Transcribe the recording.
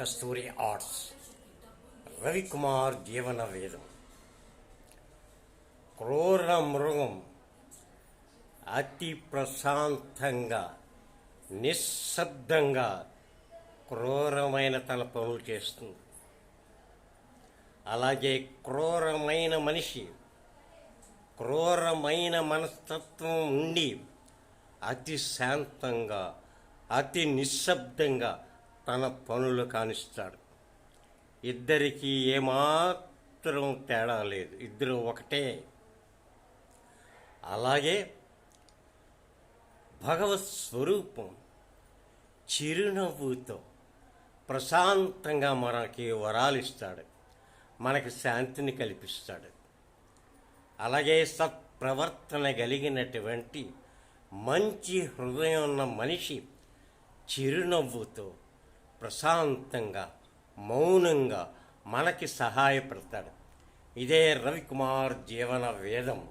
కస్తూరి arts Ravikumar జీవన వేదం క్రూర మృగం అతి ప్రశాంతంగా నిశ్శబ్దంగా క్రూరమైన తన పనులు చేస్తుంది. అలాగే క్రూరమైన మనిషి క్రూరమైన మనస్తత్వం ఉండి అతి శాంతంగా అతి నిశ్శబ్దంగా తన పనులు కానిస్తాడు. ఇద్దరికీ ఏమాత్రం తేడా లేదు. ఇద్దరు ఒకటే. అలాగే భగవత్ స్వరూపం చిరునవ్వుతో ప్రశాంతంగా మనకి వరాలు ఇస్తాడు మనకి శాంతిని కల్పిస్తాడు. అలాగే సత్ప్రవర్తన కలిగినటువంటి మంచి హృదయం ఉన్న మనిషి చిరునవ్వుతో ప్రశాంతంగా మౌనంగా మనకి సహాయపడతాడు. ఇదే రవికుమార్ జీవన వేదం.